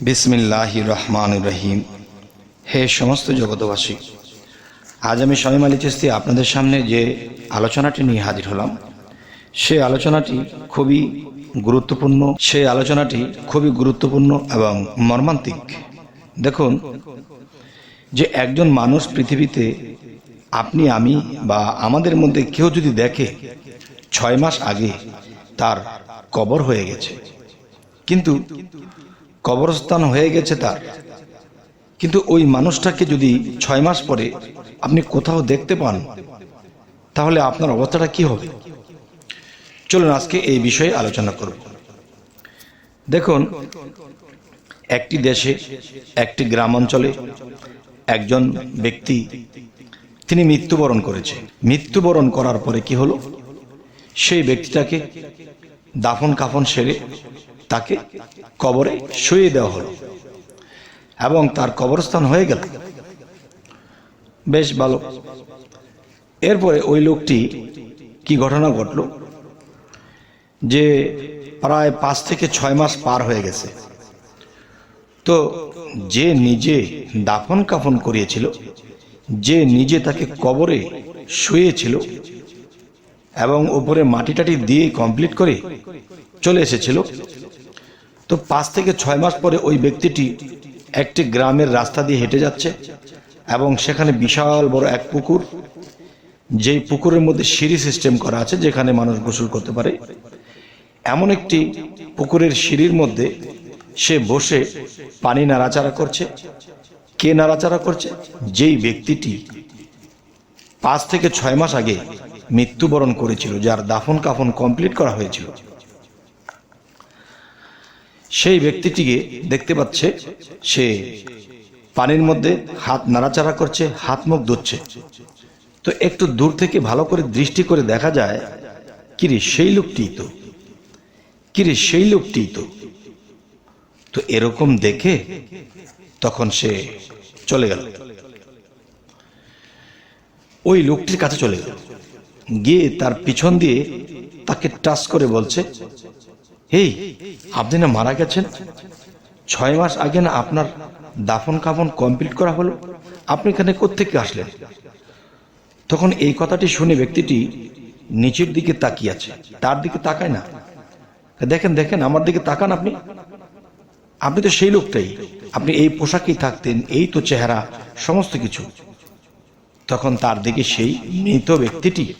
বিসমিল্লাহ রহমান রহিম। হে সমস্ত জগতবাসী আজ আমি স্বামী আলী চিস্তি আপনাদের সামনে যে আলোচনাটি নিয়ে হাজির হলাম সেই আলোচনাটি খুবই গুরুত্বপূর্ণ সেই আলোচনাটি খুবই গুরুত্বপূর্ণ এবং মর্মান্তিক। দেখুন, যে একজন মানুষ পৃথিবীতে আপনি, আমি বা আমাদের মধ্যে কেউ যদি দেখে, ছয় মাস আগে তার কবর হয়ে গেছে। কিন্তু কবরস্থান হয়ে গেছে তার। কিন্তু ওই মানুষটাকে যদি ছয় মাস পরে আপনি কোথাও দেখতে পান, তাহলে আপনার অবস্থাটা কি হবে? চলুন আজকে এই বিষয়ে আলোচনা করব। দেখুন, একটি দেশে, একটি গ্রাম অঞ্চলে একজন ব্যক্তি, তিনি মৃত্যুবরণ করেছে। মৃত্যুবরণ করার পরে কি হলো? সেই ব্যক্তিটাকে দাফন কাফন সেরে তাকে কবরে শুয়ে দেওয়া হলো এবং তার কবরস্থান হয়ে গেল। বেশ ভালো। এরপরে ওই লোকটি কি ঘটনা ঘটল? যে প্রায় পাঁচ থেকে ছয় মাস পার হয়ে গেছে। তো যে নিজে দাফন কাফন করিয়েছিল, যে নিজে তাকে কবরে শুয়েছিল এবং উপরে মাটি টাটি দিয়ে কমপ্লিট করে চলে এসেছিল তো পাঁচ থেকে ছয় মাস পরে ওই ব্যক্তিটি একটি গ্রামের রাস্তা দিয়ে হেঁটে যাচ্ছে এবং সেখানে বিশাল বড় এক পুকুর, যেই পুকুরের মধ্যে সিঁড়ি সিস্টেম করা আছে যেখানে মানুষ গোসল করতে পারে। এমন একটি পুকুরের সিঁড়ির মধ্যে সে বসে পানি নাড়াচাড়া করছে। কে নাড়াচাড়া করছে? যেই ব্যক্তিটি পাঁচ থেকে ছয় মাস আগে মৃত্যুবরণ করেছিল, যার দাফন কাফন কমপ্লিট করা হয়েছিল। সেই ব্যক্তিটিকে দেখতে পাচ্ছে সে পানির মধ্যে হাত নাড়াচাড়া করছে, হাত মুখ ধুচ্ছে। তো একটু দূর থেকে ভালো করে দৃষ্টি করে দেখা যায়, কিরে, সেই লোকটি তো। কিরে, সেই লোকটি তো। তো এরকম দেখে তখন সে চলে গেল। ওই লোকটির কাছে চলে গেল। গিয়ে তার পিছন দিয়ে তাকে টাচ করে বলছে এই আপনি না মারা গেছেন? ছয় মাস আগে না আপনার দাফন কাফন কমপ্লিট করা হলো? আপনি এখানে কোত্থেকে আসলেন? তখন এই কথাটি শুনে ব্যক্তিটি নিচের দিকে তাকিয়ে আছে। তার দিকে তাকায় না। দেখেন দেখেন, আমার দিকে তাকান আপনি। আপনি তো সেই লোকটাই। আপনি এই পোশাকেই থাকতেন, এই তো চেহারা, সমস্ত কিছু। তখন তার দিকে সেই মৃত ব্যক্তিটি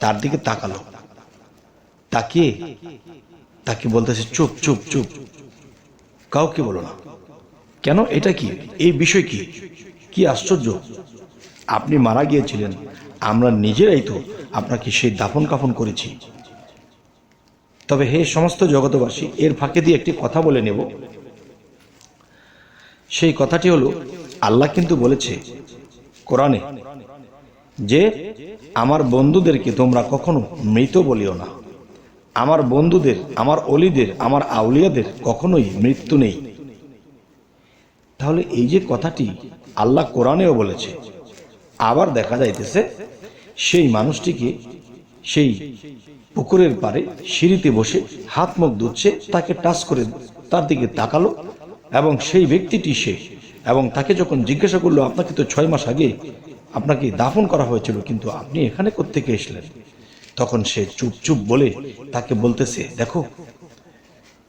তার দিকে তাকালো। তাকিয়ে তাকে বলতেছে, চুপ চুপ চুপ। কাউকে বলো না। কেন? এটা কি? এই বিষয় কি? কি আশ্চর্য। আপনি মারা গিয়েছিলেন। আমরা নিজেরাই তো আপনাকে সেই দাফন কাফন করেছি। তবে হে সমস্ত জগতবাসী এর ফাঁকে দিয়ে একটি কথা বলে নেব। সেই কথাটি হলো, আল্লাহ কিন্তু বলেছে কোরআনে যে, আমার বন্ধুদেরকে তোমরা কখনো মৃত বলিও না। আমার বন্ধুদের, আমার অলিদের, আমার আউলিয়াদের কখনোই মৃত্যু নেই। তাহলে এই যে কথাটি আল্লাহ কোরআনেও বলেছে, আবার দেখা যাইতেছে সেই মানুষটিকে সেই পুকুরের পারে সিঁড়িতে বসে হাত মুখ ধুচ্ছে, তাকে টাচ করে তার দিকে তাকালো এবং সেই ব্যক্তিটি সে এবং তাকে যখন জিজ্ঞাসা করল, আপনাকে তো ছয় মাস আগে আপনাকে দাফন করা হয়েছিল, কিন্তু আপনি এখানে কোত্থেকে এসলেন? তখন সে চুপ চুপ বলে তাকে বলতেছে, দেখো,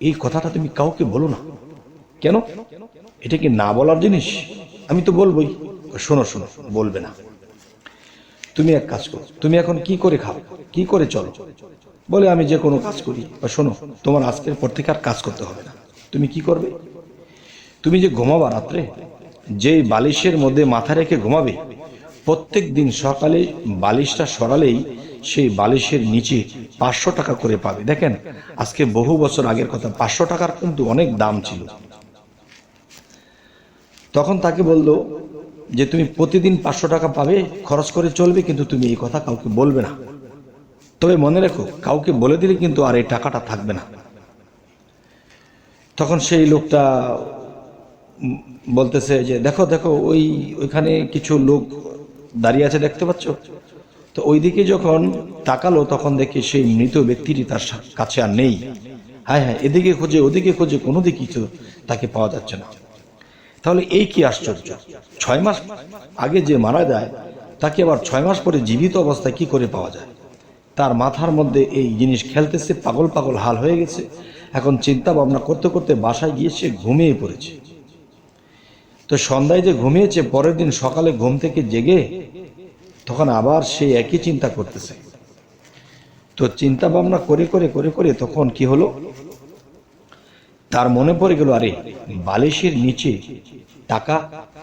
এই কথাটা তুমি কাউকে বলো না। কেন? এটা কি না বলার জিনিস? আমি তো বলবোই। শোনো শোনো, বলবে না। তুমি এক কাজ করো, তুমি এখন কি করে খাও? কি করে চলো? বলে আমি যে কোনো কাজ করি। বা শোনো, তোমার আজকের পর থেকে আর কাজ করতে হবে না। তুমি কি করবে? তুমি যে ঘুমাবা রাত্রে, যেই বালিশের মধ্যে মাথা রেখে ঘুমাবে প্রত্যেক দিন সকালে বালিশটা সরালেই সেই বালিশের নিচে পাঁচশো টাকা করে পাবে। দেখেন, আজকে বহু বছর আগের কথা, পাঁচশো টাকার কিন্তু অনেক দাম ছিল। তখন তাকে বলল যে, তুমি প্রতিদিন পাঁচশো টাকা পাবে, খরচ করে চলবে, কিন্তু তুমি এই কথা কাউকে বলবে না। তবে মনে রেখো, কাউকে বলে দিলে কিন্তু আর এই টাকাটা থাকবে না। তখন সেই লোকটা বলতেছে যে, দেখো দেখো, ওই, ওইখানে কিছু লোক দাঁড়িয়ে আছে, দেখতে পাচ্ছ? তো ওইদিকে যখন তাকালো, তখন দেখে সেই মৃত ব্যক্তিটি তার কাছে আর নেই। হ্যাঁ হ্যাঁ এদিকে খোঁজে, ওদিকে খোঁজে, কোনো দিকে কিছু তাকে পাওয়া যাচ্ছে না। তাহলে এই কি আশ্চর্য? ছয় মাস আগে যে মারা যায়, তাকে আবার ছয় মাস পরে জীবিত অবস্থায় কি করে পাওয়া যায়? তার মাথার মধ্যে এই জিনিস খেলতেছে, পাগল পাগল হাল হয়ে গেছে। এখন চিন্তা ভাবনা করতে করতে বাসায় গিয়ে সে ঘুমিয়ে পড়েছে। তো সন্ধ্যায় যে ঘুমিয়েছে, পরের দিন সকালে ঘুম থেকে জেগে তখন আবার সে একই চিন্তা করতেছে। তো চিন্তা ভাবনা করে করে করে করে তখন কি হলো? তার মনে পড়ে গেল, আরে বালিশের নিচে টাকা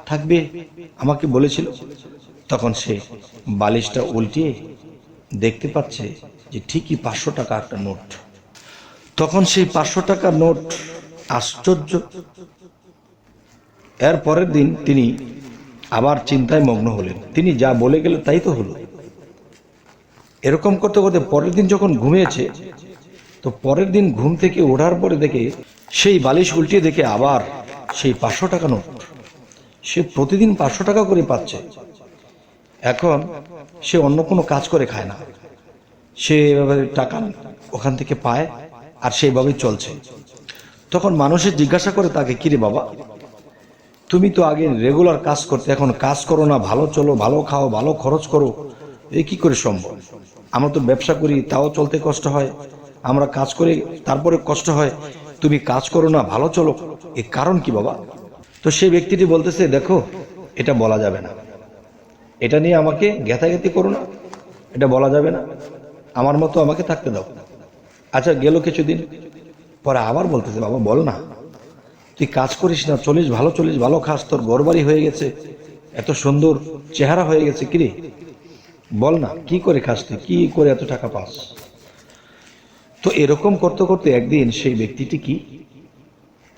থাকবে আমাকে বলেছিল। তখন সে বালিশটা উল্টিয়ে দেখতে পাচ্ছে যে ঠিকই পাঁচশো টাকা একটা নোট। তখন সেই পাঁচশো টাকার নোট আশ্চর্য। এর পরের দিন তিনি আবার চিন্তায় মগ্ন হলেন। তিনি যা বলে গেল তাই তো হলো। এরকম করতে করতে পরের দিন যখন ঘুমিয়েছে, তো পরের দিন ঘুম থেকে ওঠার পরে দেখে সেই বালিশ উল্টিয়ে দেখে আবার সেই পাঁচশো টাকা নোট। সে প্রতিদিন পাঁচশো টাকা করে পাচ্ছে। এখন সে অন্য কোনো কাজ করে খায় না। সে এভাবে টাকা ওখান থেকে পায় আর সেইভাবেই চলছে। তখন মানুষের জিজ্ঞাসা করে তাকে কিরে বাবা? তুমি তো আগে রেগুলার কাজ করতে, এখন কাজ করো না, ভালো চলো, ভালো খাও, ভালো খরচ করো এই কি করে সম্ভব? আমরা তো ব্যবসা করি, তাও চলতে কষ্ট হয়। আমরা কাজ করে, তারপরে কষ্ট হয়। তুমি কাজ করো না, ভালো চলো। এর কারণ কি বাবা? তো সেই ব্যক্তিটি বলতেছে, দেখো, এটা বলা যাবে না। এটা নিয়ে আমাকে গ্যাথাগ্যাথি করো না। এটা বলা যাবে না। আমার মতো আমাকে থাকতে দাও। আচ্ছা গেল কিছুদিন। পরে আবার বলতেছে, বাবা, বল না। তুই কাজ করিস না, চলিস ভালো চলিস ভালো খাস, তোর গড়বাড়ি হয়ে গেছে, এত সুন্দর চেহারা হয়ে গেছে কিরে বল না, কি করে খাস তুই? কি করে এত টাকা পাস? তো এরকম করতে করতে একদিন সেই ব্যক্তিটি কি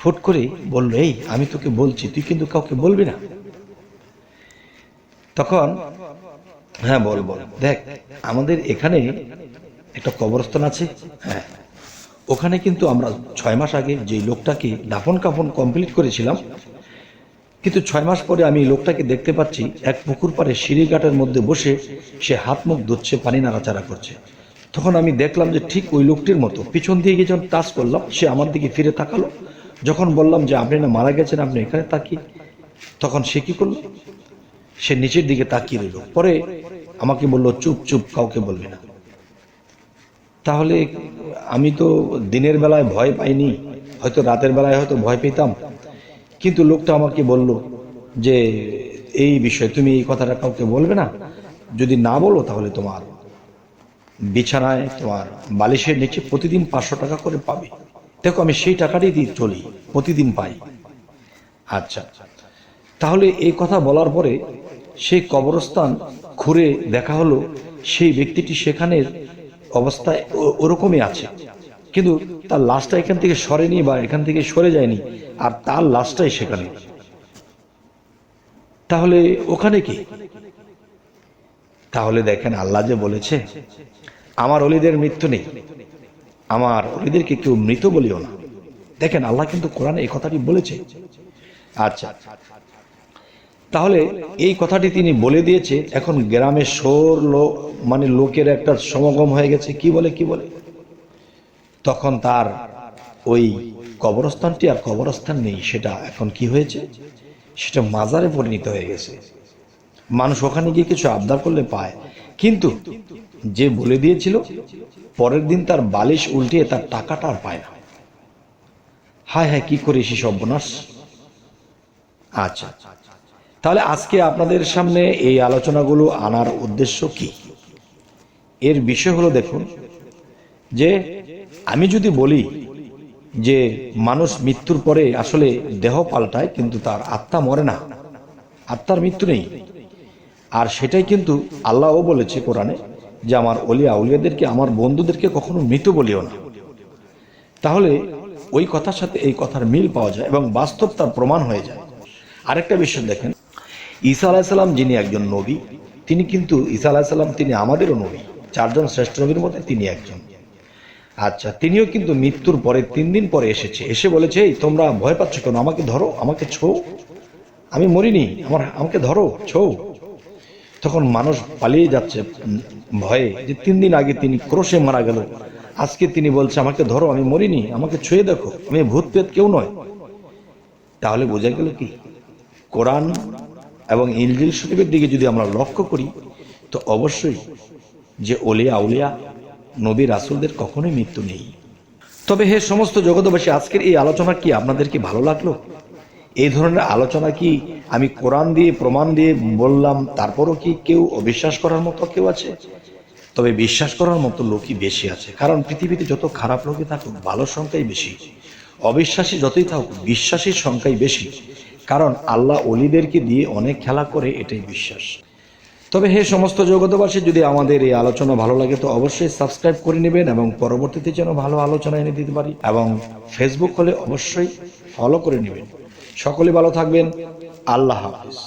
ফুট করে বলল, এই, আমি তোকে বলছি, তুই কিন্তু কাউকে বলবি না। তখন হ্যাঁ বল বল, দেখ, আমাদের এখানে একটা কবরস্থান আছে হ্যাঁ ওখানে কিন্তু আমরা ছয় মাস আগে যে লোকটাকে দাফন কাফন কমপ্লিট করেছিলাম, কিন্তু ছয় মাস পরে আমি লোকটাকে দেখতে পাচ্ছি, এক পুকুর পাড়ে সিঁড়িঘাটের মধ্যে বসে সে হাত মুখ ধুচ্ছে, পানি নাড়াচাড়া করছে। তখন আমি দেখলাম যে ঠিক ওই লোকটির মতো। পিছন দিয়ে গিয়ে যখন টাচ করলাম, সে আমার দিকে ফিরে তাকালো। যখন বললাম যে, আপনি না মারা গেছেন, আপনি এখানে তাকিয়ে? তখন সে কি করল? সে নিচের দিকে তাকিয়ে রইল। পরে আমাকে বলল, চুপ চুপ, কাউকে বলবি না। তাহলে আমি তো দিনের বেলায় ভয় পাইনি, হয়তো রাতের বেলায় হয়তো ভয় পেতাম। কিন্তু লোকটা আমাকে বলল যে, এই বিষয়ে তুমি এই কথাটা কাউকে বলবে না? যদি না বলো তাহলে তোমার বিছানায় তোমার বালিশের নিচে প্রতিদিন পাঁচশো টাকা করে পাবে। দেখো আমি সেই টাকাটাই দিয়ে চলি, প্রতিদিন পাই। আচ্ছা তাহলে এই কথা বলার পরে সেই কবরস্থান ঘুরে দেখা হলো সেই ব্যক্তিটি সেখানের অবস্থায় ওরকমই আছে। কিন্তু তার লাশটা এখান থেকে সরেনি বা এখান থেকে সরে যায়নি, আর তার লাশটাই সেখানে। তাহলে ওখানে কি? তাহলে দেখেন আল্লাহ যে বলেছে, আমার অলিদের মৃত্যু নেই। আমার অলিদেরকে কেউ মৃত বলিও না। দেখেন আল্লাহ কিন্তু কোরআনে এই কথাটি বলেছে। আচ্ছা তাহলে এই কথাটি তিনি বলে দিয়েছে, এখন গ্রামে সোর লোক মানে লোকের একটা সমাগম হয়ে গেছে, কি বলে কি বলে? তখন তার ওই কবরস্থানটি আর কবরস্থান নেই, সেটা এখন কি হয়েছে? সেটা মাজারে পরিণত হয়ে গেছে। মানুষ ওখানে গিয়ে কিছু আবদার করলে পায়। কিন্তু যে বলে দিয়েছিল, পরের দিন তার বালিশ উল্টিয়ে তার টাকাটা আর পায় না। হায় হায়, কি করে সে সর্বনাশ? আচ্ছা তাহলে আজকে আপনাদের সামনে এই আলোচনাগুলো আনার উদ্দেশ্য কি? এর বিষয় হলো দেখুন, যে আমি যদি বলি যে মানুষ মৃত্যুর পরে আসলে দেহ পাল্টায়, কিন্তু তার আত্মা মরে না, আত্মার মৃত্যু নেই। আর সেটাই কিন্তু আল্লাহও বলেছে কোরআনে যে আমার অলিয়া উলিয়াদেরকে, আমার বন্ধুদেরকে কখনো মৃত বলিও না। তাহলে ওই কথার সাথে এই কথার মিল পাওয়া যায় এবং বাস্তব তার প্রমাণ হয়ে যায়। আরেকটা বিষয় দেখেন ঈসা আলাহিসাল্লাম যিনি একজন নবী, তিনি কিন্তু ঈসা আলাহিসাল্লাম তিনি আমাদেরও নবী, চারজন শ্রেষ্ঠ নবীর মধ্যে তিনি একজন। আচ্ছা তিনিও কিন্তু মৃত্যুর পরে তিন দিন পরে এসেছে, এসে বলেছে, এই তোমরা ভয় পাচ্ছ কেন? আমাকে ধরো, আমাকে ছৌ আমি মরিনি, আমার, আমাকে ধরো ছৌ তখন মানুষ পালিয়ে যাচ্ছে ভয়ে যে তিন দিন আগে তিনি ক্রোশে মারা গেল। আজকে তিনি বলছে, আমাকে ধরো, আমি মরিনি, আমাকে ছুঁয়ে দেখো, আমি ভূত পেত কেউ নয়। তাহলে বোঝা গেল কি? কোরআন এবং ইলজিল শরীফের দিকে যদি আমরা লক্ষ্য করি, তো অবশ্যই যে ওলিয়া, আউলিয়া, নবী, রাসুলদের কখনোই মৃত্যু নেই। তবে হে সমস্ত জগতবাসী আজকের এই আলোচনা কি আপনাদের কি ভালো লাগল? এই ধরনের আলোচনা কি আমি কোরআন দিয়ে, প্রমাণ দিয়ে বললাম, তারপরও কি কেউ অবিশ্বাস করার মতো কেউ আছে? তবে বিশ্বাস করার মতো লোকই বেশি আছে, কারণ পৃথিবীতে যত খারাপ লোকই থাকুক, ভালো সংখ্যাই বেশি। অবিশ্বাসী যতই থাকুক, বিশ্বাসীর সংখ্যাই বেশি। কারণ আল্লাহ অলিদেরকে দিয়ে অনেক খেলা করে, এটাই বিশ্বাস। তবে হে সমস্ত জগতবাসী যদি আমাদের এই আলোচনা ভালো লাগে, তো অবশ্যই সাবস্ক্রাইব করে নেবেন এবং পরবর্তীতে যেন ভালো আলোচনা এনে দিতে পারি এবং ফেসবুক হলে অবশ্যই ফলো করে নেবেন। সকলে ভালো থাকবেন। আল্লাহ হাফিজ।